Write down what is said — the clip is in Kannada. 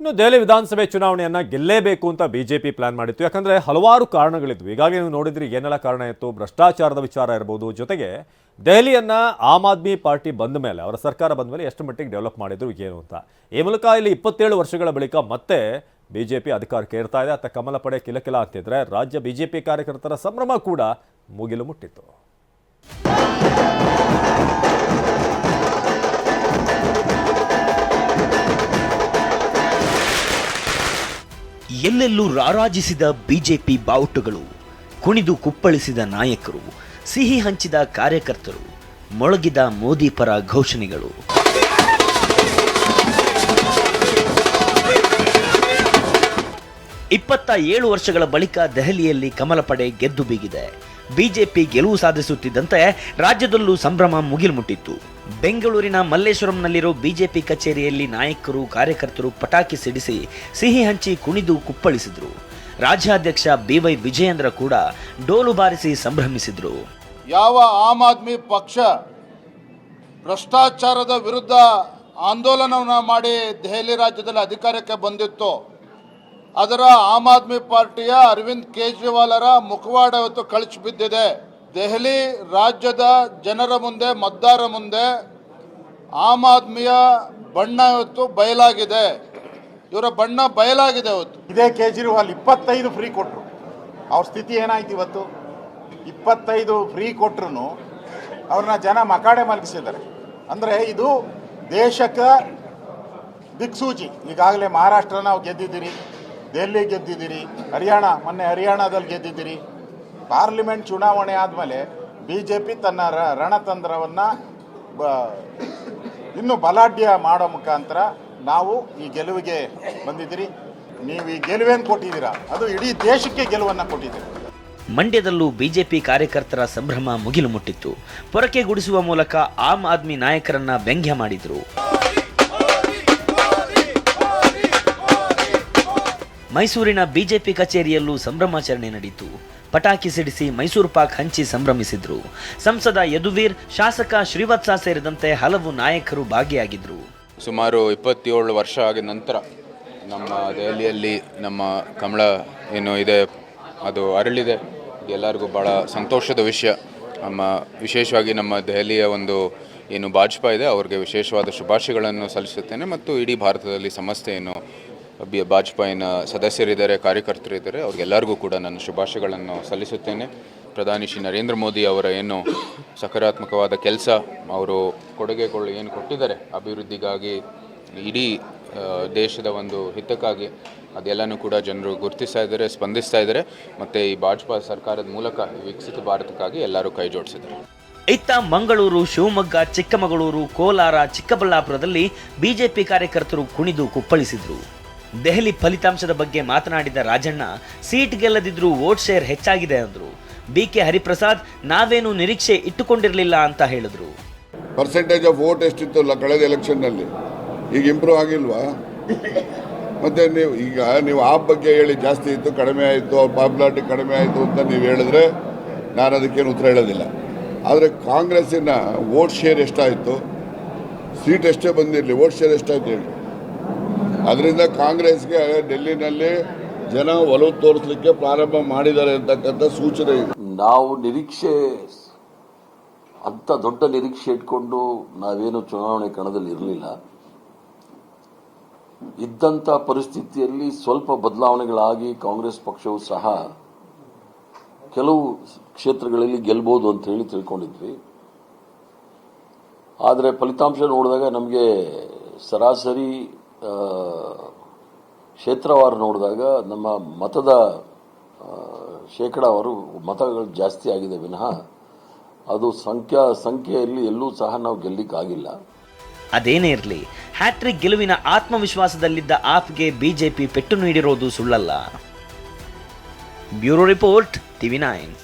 ಇನ್ನು ದೆಹಲಿ ವಿಧಾನಸಭೆ ಚುನಾವಣೆಯನ್ನು ಗೆಲ್ಲೇಬೇಕು ಅಂತ ಬಿಜೆಪಿ ಪ್ಲಾನ್ ಮಾಡಿತ್ತು. ಯಾಕಂದರೆ ಹಲವಾರು ಕಾರಣಗಳಿದ್ವು. ಈಗಾಗಲೇ ನೀವು ನೋಡಿದ್ರಿ ಏನೆಲ್ಲ ಕಾರಣ ಇತ್ತು? ಭ್ರಷ್ಟಾಚಾರದ ವಿಚಾರ ಇರ್ಬೋದು. ಜೊತೆಗೆ ದೆಹಲಿಯನ್ನು ಆಮ್ ಆದ್ಮಿ ಪಾರ್ಟಿ ಬಂದ ಮೇಲೆ, ಅವರ ಸರ್ಕಾರ ಬಂದ ಮೇಲೆ ಎಷ್ಟು ಮಟ್ಟಿಗೆ ಡೆವಲಪ್ ಮಾಡಿದ್ರು, ಏನು ಅಂತ. ಈ ಮೂಲಕ ಇಲ್ಲಿ ಇಪ್ಪತ್ತೇಳು ವರ್ಷಗಳ ಬಳಿಕ ಮತ್ತೆ ಬಿಜೆಪಿ ಅಧಿಕಾರಕ್ಕೆ ಇರ್ತಾ ಇದೆ. ಅತ್ತ ಕಮಲ ಪಡೆ ಕಿಲಕಿಲ ಆಗ್ತಿದ್ರೆ ರಾಜ್ಯ ಬಿಜೆಪಿ ಕಾರ್ಯಕರ್ತರ ಸಂಭ್ರಮ ಕೂಡ ಮುಗಿಲು ಮುಟ್ಟಿತ್ತು. ಎಲ್ಲೆಲ್ಲೂ ರಾರಾಜಿಸಿದ ಬಿಜೆಪಿ ಬಾವುಟಗಳು, ಕುಣಿದು ಕುಪ್ಪಳಿಸಿದ ನಾಯಕರು, ಸಿಹಿ ಹಂಚಿದ ಕಾರ್ಯಕರ್ತರು, ಮೊಳಗಿದ ಮೋದಿ ಪರ ಘೋಷಣೆಗಳು. ಇಪ್ಪತ್ತ ಏಳು ವರ್ಷಗಳ ಬಳಿಕ ದೆಹಲಿಯಲ್ಲಿ ಕಮಲ ಪಡೆ ಗೆದ್ದು ಬೀಗಿದೆ. ಬಿಜೆಪಿ ಗೆಲುವು ಸಾಧಿಸುತ್ತಿದ್ದಂತೆ ರಾಜ್ಯದಲ್ಲೂ ಸಂಭ್ರಮ ಮುಗಿಲು ಮುಟ್ಟಿತ್ತು ಬೆಂಗಳೂರಿನ ಮಲ್ಲೇಶ್ವರಂನಲ್ಲಿರೋ ಬಿಜೆಪಿ ಕಚೇರಿಯಲ್ಲಿ ನಾಯಕರು, ಕಾರ್ಯಕರ್ತರು ಪಟಾಕಿ ಸಿಡಿಸಿ ಸಿಹಿ ಹಂಚಿ ಕುಣಿದು ಕುಪ್ಪಳಿಸಿದ್ರು. ರಾಜ್ಯಾಧ್ಯಕ್ಷ ಬಿವೈ ವಿಜಯೇಂದ್ರ ಕೂಡ ಡೋಲು ಬಾರಿಸಿ ಸಂಭ್ರಮಿಸಿದ್ರು. ಯಾವ ಆಮ್ ಆದ್ಮಿ ಪಕ್ಷ ಭ್ರಷ್ಟಾಚಾರದ ವಿರುದ್ಧ ಆಂದೋಲನವನ್ನು ಮಾಡಿ ದೆಹಲಿ ರಾಜ್ಯದಲ್ಲಿ ಅಧಿಕಾರಕ್ಕೆ ಬಂದಿತ್ತು, ಅದರ ಆಮ್ ಆದ್ಮಿ ಪಾರ್ಟಿಯ ಅರವಿಂದ್ ಕೇಜ್ರಿವಾಲರ ಮುಖವಾಡ ಕಳಚಿ ಬಿದ್ದಿದೆ. ದೆಹಲಿ ರಾಜ್ಯದ ಜನರ ಮುಂದೆ, ಮತದಾರರ ಮುಂದೆ ಆಮ್ ಆದ್ಮಿಯ ಬಣ್ಣ ಇವತ್ತು ಬಯಲಾಗಿದೆ. ಇವರ ಬಣ್ಣ ಬಯಲಾಗಿದೆ ಇವತ್ತು ಇದೇ ಕೇಜ್ರಿವಾಲ್ ಇಪ್ಪತ್ತೈದು ಫ್ರೀ ಕೊಟ್ಟರು ಅವ್ರ ಸ್ಥಿತಿ ಏನಾಯ್ತು ಇವತ್ತು? ಇಪ್ಪತ್ತೈದು ಫ್ರೀ ಕೊಟ್ಟರು ಅವ್ರನ್ನ ಜನ ಮಕಾಡೆ ಮಲಗಿಸಿದ್ದಾರೆ. ಅಂದರೆ ಇದು ದೇಶಕ್ಕೆ ದಿಕ್ಸೂಚಿ. ಈಗಾಗಲೇ ಮಹಾರಾಷ್ಟ್ರ ನಾವು ಗೆದ್ದಿದ್ದೀರಿ, ದೆಹಲಿ ಗೆದ್ದಿದ್ದೀರಿ, ಹರಿಯಾಣ, ಮೊನ್ನೆ ಹರಿಯಾಣದಲ್ಲಿ ಗೆದ್ದಿದ್ದೀರಿ. ಪಾರ್ಲಿಮೆಂಟ್ ಚುನಾವಣೆ ಆದಮೇಲೆ ಬಿ ಜೆ ಪಿ ತನ್ನ ರಣತಂತ್ರವನ್ನು ಬ ಇನ್ನು ಬಲಾಢ್ಯ ಮಾಡೋ ಮುಖಾಂತರ ನಾವು ಈ ಗೆಲುವಿಗೆ ಬಂದಿದ್ದೀರಿ. ನೀವು ಈ ಗೆಲುವೇನು ಕೊಟ್ಟಿದ್ದೀರಾ? ಅದು ಇಡೀ ದೇಶಕ್ಕೆ ಗೆಲುವನ್ನು ಕೊಟ್ಟಿದ್ದೀರಿ ಮಂಡ್ಯದಲ್ಲೂ ಬಿಜೆಪಿ ಕಾರ್ಯಕರ್ತರ ಸಂಭ್ರಮ ಮುಗಿಲು ಮುಟ್ಟಿತ್ತು. ಪೊರಕೆ ಗುಡಿಸುವ ಮೂಲಕ ಆಮ್ ಆದ್ಮಿ ನಾಯಕರನ್ನ ವ್ಯಂಗ್ಯ ಮಾಡಿದ್ರು. ಮೈಸೂರಿನ ಬಿಜೆಪಿ ಕಚೇರಿಯಲ್ಲೂ ಸಂಭ್ರಮಾಚರಣೆ ನಡೆಯಿತು ಪಟಾಕಿ ಸಿಡಿಸಿ ಮೈಸೂರು ಪಾಕ್ ಹಂಚಿ ಸಂಭ್ರಮಿಸಿದ್ರು. ಸಂಸದ ಯದುವೀರ್, ಶಾಸಕ ಶ್ರೀವತ್ಸ ಸೇರಿದಂತೆ ಹಲವು ನಾಯಕರು ಭಾಗಿಯಾಗಿದ್ದರು ಸುಮಾರು ಇಪ್ಪತ್ತೇಳು ವರ್ಷ ಆಗಿದ ನಂತರ ನಮ್ಮ ದೆಹಲಿಯಲ್ಲಿ ನಮ್ಮ ಕಮಲ ಏನು ಇದೆ, ಅದು ಅರಳಿದೆ. ಎಲ್ಲರಿಗೂ ಭಾಳ ಸಂತೋಷದ ವಿಷಯ. ನಮ್ಮ ವಿಶೇಷವಾಗಿ ನಮ್ಮ ದೆಹಲಿಯ ಒಂದು ಏನು ಭಾಜಪಾ ಇದೆ, ಅವ್ರಿಗೆ ವಿಶೇಷವಾದ ಶುಭಾಶಯಗಳನ್ನು ಸಲ್ಲಿಸುತ್ತೇನೆ ಮತ್ತು ಇಡೀ ಭಾರತದಲ್ಲಿ ಸಮಸ್ತ ಏನು ಬಿ ಭಾಜಪಾಯಿನ ಸದಸ್ಯರಿದ್ದಾರೆ, ಕಾರ್ಯಕರ್ತರಿದ್ದಾರೆ. ಅವ್ರಿಗೆಲ್ಲರಿಗೂ ಕೂಡ ನನ್ನ ಶುಭಾಶಯಗಳನ್ನು ಸಲ್ಲಿಸುತ್ತೇನೆ. ಪ್ರಧಾನಿ ಶ್ರೀ ನರೇಂದ್ರ ಮೋದಿ ಅವರ ಏನು ಸಕಾರಾತ್ಮಕವಾದ ಕೆಲಸ ಅವರು ಕೊಡುಗೆಗಳು ಏನು ಕೊಟ್ಟಿದ್ದಾರೆ, ಅಭಿವೃದ್ಧಿಗಾಗಿ, ಇಡೀ ದೇಶದ ಒಂದು ಹಿತಕ್ಕಾಗಿ ಅದೆಲ್ಲನೂ ಕೂಡ ಜನರು ಗುರುತಿಸ್ತಾ ಇದ್ದಾರೆ, ಸ್ಪಂದಿಸ್ತಾ ಇದ್ದಾರೆ. ಮತ್ತು ಈ ವಾಜಪೇಯಿ ಸರ್ಕಾರದ ಮೂಲಕ ವಿಕಸಿತ ಭಾರತಕ್ಕಾಗಿ ಎಲ್ಲರೂ ಕೈ ಜೋಡಿಸಿದ್ದಾರೆ. ಇತ್ತ ಮಂಗಳೂರು, ಶಿವಮೊಗ್ಗ, ಚಿಕ್ಕಮಗಳೂರು, ಕೋಲಾರ, ಚಿಕ್ಕಬಳ್ಳಾಪುರದಲ್ಲಿ ಬಿಜೆಪಿ ಕಾರ್ಯಕರ್ತರು ಕುಣಿದು ಕುಪ್ಪಳಿಸಿದ್ರು. ದೆಹಲಿ ಫಲಿತಾಂಶದ ಬಗ್ಗೆ ಮಾತನಾಡಿದ ರಾಜಣ್ಣ, ಸೀಟ್ ಗೆಲ್ಲದಿದ್ರೂ ವೋಟ್ ಶೇರ್ ಹೆಚ್ಚಾಗಿದೆ ಅಂದರು. ಬಿ ಕೆ ಹರಿಪ್ರಸಾದ್, ನಾವೇನು ನಿರೀಕ್ಷೆ ಇಟ್ಟುಕೊಂಡಿರಲಿಲ್ಲ ಅಂತ ಹೇಳಿದ್ರು. ಪರ್ಸೆಂಟೇಜ್ ಆಫ್ ವೋಟ್ ಎಷ್ಟಿತ್ತು ಕಳೆದ ಎಲೆಕ್ಷನ್ನಲ್ಲಿ? ಈಗ ಇಂಪ್ರೂವ್ ಆಗಿಲ್ವಾ? ಮತ್ತೆ ನೀವು, ಈಗ ನೀವು ಆ ಬಗ್ಗೆ ಹೇಳಿ ಜಾಸ್ತಿ ಇತ್ತು, ಕಡಿಮೆ ಆಯಿತು, ಅವ್ರ ಪಾಪ್ಯುಲಾರಿಟಿ ಕಡಿಮೆ ಆಯಿತು ಅಂತ ನೀವು ಹೇಳಿದ್ರೆ ನಾನು ಅದಕ್ಕೇನು ಉತ್ತರ ಹೇಳೋದಿಲ್ಲ. ಆದರೆ ಕಾಂಗ್ರೆಸ್ಸಿನ ವೋಟ್ ಶೇರ್ ಎಷ್ಟಾಯಿತು? ಸೀಟ್ ಎಷ್ಟೇ ಬಂದಿರಲಿ, ವೋಟ್ ಶೇರ್ ಎಷ್ಟಾಯ್ತು ಹೇಳಿ. ಅದರಿಂದ ಕಾಂಗ್ರೆಸ್ಗೆ ಡೆಲ್ಲಿನಲ್ಲಿ ಜನ ಒಲವು ತೋರಿಸಲಿಕ್ಕೆ ಪ್ರಾರಂಭ ಮಾಡಿದ್ದಾರೆ ಅಂತಕ್ಕಂಥ ಸೂಚನೆ ಇದೆ. ನಾವು ನಿರೀಕ್ಷೆ ಅಂತ ದೊಡ್ಡ ನಿರೀಕ್ಷೆ ಇಟ್ಕೊಂಡು ನಾವೇನು ಚುನಾವಣೆ ಕಣದಲ್ಲಿ ಇರಲಿಲ್ಲ. ಇದ್ದಂಥ ಪರಿಸ್ಥಿತಿಯಲ್ಲಿ ಸ್ವಲ್ಪ ಬದಲಾವಣೆಗಳಾಗಿ ಕಾಂಗ್ರೆಸ್ ಪಕ್ಷವು ಸಹ ಕೆಲವು ಕ್ಷೇತ್ರಗಳಲ್ಲಿ ಗೆಲ್ಬೋದು ಅಂತ ಹೇಳಿ ತಿಳ್ಕೊಂಡಿದ್ವಿ. ಆದರೆ ಫಲಿತಾಂಶ ನೋಡಿದಾಗ ನಮಗೆ ಸರಾಸರಿ ಕ್ಷೇತ್ರವಾರು ನೋಡಿದಾಗ ನಮ್ಮ ಮತದ ಶೇಕಡಾವಾರು ಮತಗಳು ಜಾಸ್ತಿ ಆಗಿದೆ ವಿನಃ ಅದು ಸಂಖ್ಯಾ, ಸಂಖ್ಯೆಯಲ್ಲಿ ಎಲ್ಲೂ ಸಹ ನಾವು ಗೆಲ್ಲಿಕ್ಕಾಗಿಲ್ಲ. ಅದೇನೇ ಇರಲಿ, ಹ್ಯಾಟ್ರಿಕ್ ಗೆಲುವಿನ ಆತ್ಮವಿಶ್ವಾಸದಲ್ಲಿದ್ದ ಆಫ್ಗೆ ಬಿಜೆಪಿ ಪೆಟ್ಟು ನೀಡಿರೋದು ಸುಳ್ಳಲ್ಲ. Bureau report, TV nine.